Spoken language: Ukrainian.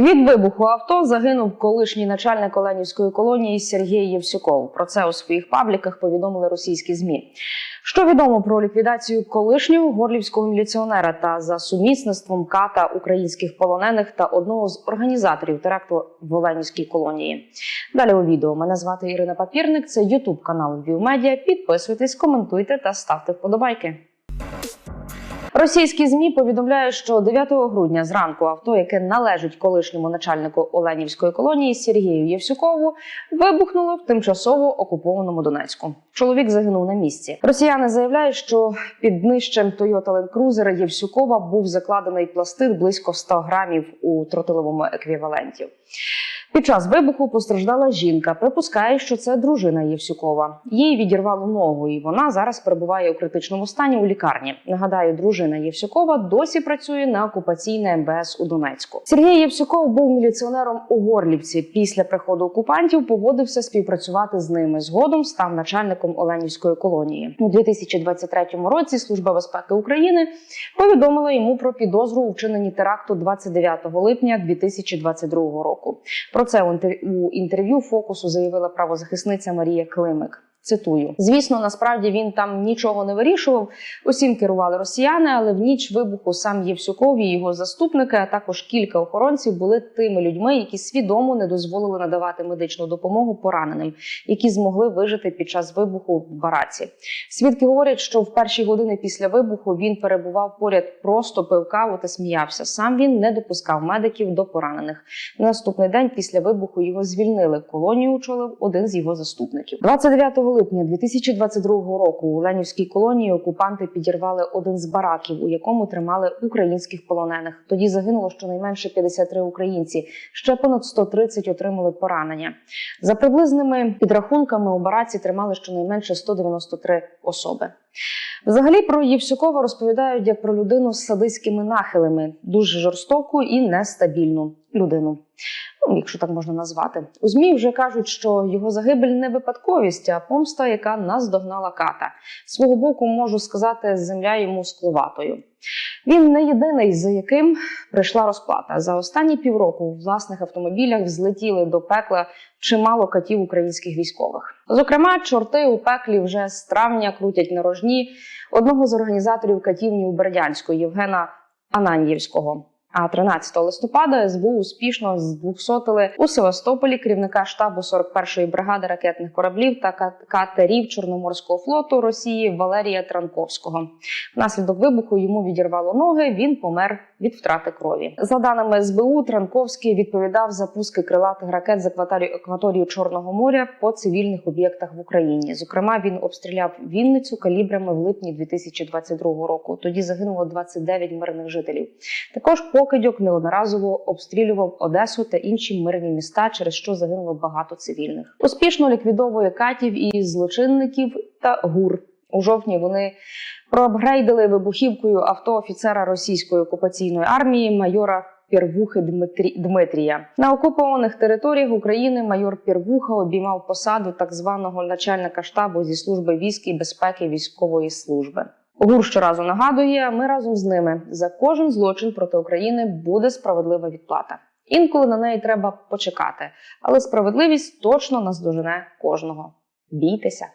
Від вибуху авто загинув колишній начальник Оленівської колонії Сергій Євсюков. Про це у своїх пабліках повідомили російські змі. Що відомо про ліквідацію колишнього горлівського міліціонера та за сумісництвом ката українських полонених та одного з організаторів теракту в Оленівській колонії. Далі у відео мене звати Ірина Папірник. Це Ютуб канал Львів Підписуйтесь, коментуйте та ставте вподобайки. Російські змі повідомляють, що 9 грудня зранку авто, яке належить колишньому начальнику Оленівської колонії Сергію Євсюкову, вибухнуло в тимчасово окупованому Донецьку. Чоловік загинув на місці. Росіяни заявляють, що під днищем Toyota Land Cruiser Євсюкова був закладений пластид близько 100 грамів у тротиловому еквіваленті. Під час вибуху постраждала жінка. Припускає, що це дружина Євсюкова. Їй відірвало ногу, і вона зараз перебуває у критичному стані у лікарні. Нагадаю, дружина Євсюкова досі працює на окупаційне МБС у Донецьку. Сергій Євсюков був міліціонером у Горлівці. Після приходу окупантів погодився співпрацювати з ними. Згодом став начальником Оленівської колонії. У 2023 році Служба безпеки України повідомила йому про підозру у вчиненні теракту 29 липня 2022 року. Про це у інтерв'ю фокусу заявила правозахисниця Марія Климик. Цитую: звісно, насправді він там нічого не вирішував. Усім керували росіяни, але в ніч вибуху сам Євсюков і його заступники, а також кілька охоронців були тими людьми, які свідомо не дозволили надавати медичну допомогу пораненим, які змогли вижити під час вибуху в бараці. Свідки говорять, що в перші години після вибуху він перебував поряд, просто пив каву та сміявся. Сам він не допускав медиків до поранених. На наступний день після вибуху його звільнили. Колонію очолив один з його заступників. 29 липня 2022 року у Ленівській колонії окупанти підірвали один з бараків, у якому тримали українських полонених. Тоді загинуло щонайменше 53 українці. Ще понад 130 отримали поранення. За приблизними підрахунками у бараці тримали щонайменше 193 особи. Взагалі про Євсюкова розповідають як про людину з садистськими нахилами, дуже жорстоку і нестабільну людину. Ну, якщо так можна назвати, у змі вже кажуть, що його загибель не випадковість, а помста, яка наздогнала ката. З Свого боку можу сказати, земля йому скловатою. Він не єдиний, за яким прийшла розплата. За останні півроку у власних автомобілях взлетіли до пекла чимало катів українських військових. Зокрема, чорти у пеклі вже з травня крутять на рожні одного з організаторів катівні у Бердянську Євгена Ананьєвського. А 13 листопада СБУ успішно здвухсотили у Севастополі керівника штабу 41-ї бригади ракетних кораблів та катерів Чорноморського флоту Росії Валерія Транковського. Внаслідок вибуху йому відірвало ноги. Він помер від втрати крові. За даними СБУ, Транковський відповідав за пуски крилатих ракет з акваторії Чорного моря по цивільних об'єктах в Україні. Зокрема, він обстріляв Вінницю калібрами в липні 2022 року. Тоді загинуло 29 мирних жителів. Також покидьок неодноразово обстрілював Одесу та інші мирні міста, через що загинуло багато цивільних. Успішно ліквідовує катів і злочинників та гур. У жовтні вони проапгрейдили вибухівкою авто офіцера російської окупаційної армії майора. Пірвухи Дмитрі... Дмитрія на окупованих територіях України майор Пірвуха обіймав посаду так званого начальника штабу зі служби військ і безпеки військової служби. ГУР щоразу нагадує, ми разом з ними за кожен злочин проти України буде справедлива відплата. Інколи на неї треба почекати, але справедливість точно наздожене кожного. Бійтеся.